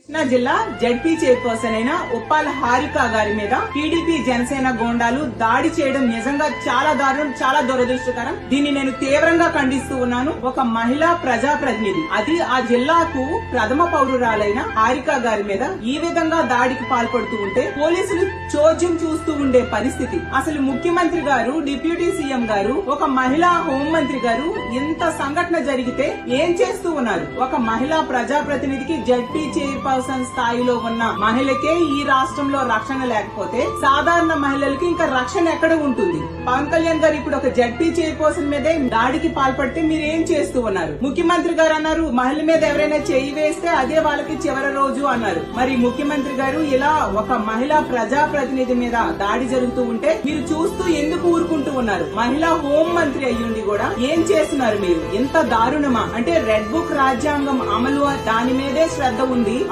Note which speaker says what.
Speaker 1: కృష్ణా జిల్లా ZP chairperson అయిన ఉప్పాల హారిక గారి మీద టీడీపీ జనసేన గోండాలు దాడి చేయడం నిజంగా చాలా దారుణం చాలా దురదృష్టకరం. దీన్ని నేను తీవ్రంగా ఖండిస్తూ ఉన్నాను. ఒక మహిళా ప్రజాప్రతినిధి అది ఆ జిల్లాకు ప్రథమ పౌరురాలైన హారిక గారి మీద ఈ విధంగా దాడికి పాల్పడుతూ ఉంటే పోలీసులు చోద్యం చూస్తూ ఉండే పరిస్థితి. అసలు ముఖ్యమంత్రి గారు డిప్యూటీ సీఎం గారు ఒక మహిళా హోంమంత్రి గారు ఇంత సంఘటన జరిగితే ఏం చేస్తూ ఉన్నారు? ఒక మహిళా ప్రజాప్రతినిధికి జడ్పీ చైర్పర్సన్ స్థాయిలో ఉన్న మహిళకే ఈ రాష్ట్రంలో రక్షణ లేకపోతే సాధారణ మహిళలకి ఇంకా రక్షణ ఎక్కడ ఉంటుంది? పవన్ కళ్యాణ్ గారు ఇప్పుడు ఒక జడ్పీ చైర్పర్సన్ మీదే దాడికి పాల్పడితే మీరు ఏం చేస్తూ ఉన్నారు? ముఖ్యమంత్రి గారు అన్నారు మహిళ మీద ఎవరైనా చేయి వేస్తే అదే వాళ్ళకి చివరి రోజు అన్నారు. మరి ముఖ్యమంత్రి గారు ఇలా ఒక మహిళా ప్రజాప్రతినిధి మీద దాడి జరుగుతూ ఉంటే మీరు చూస్తూ ఎందుకు ఊరుకుంటూ ఉన్నారు? మహిళా హోం మంత్రి అయ్యుండి కూడా ఏం చేస్తున్నారు మీరు? ఎంత దారుణమా? అంటే రెడ్ బుక్ రాజ్యాంగం అమలు దాని మీదే శ్రద్ధ ఉంది.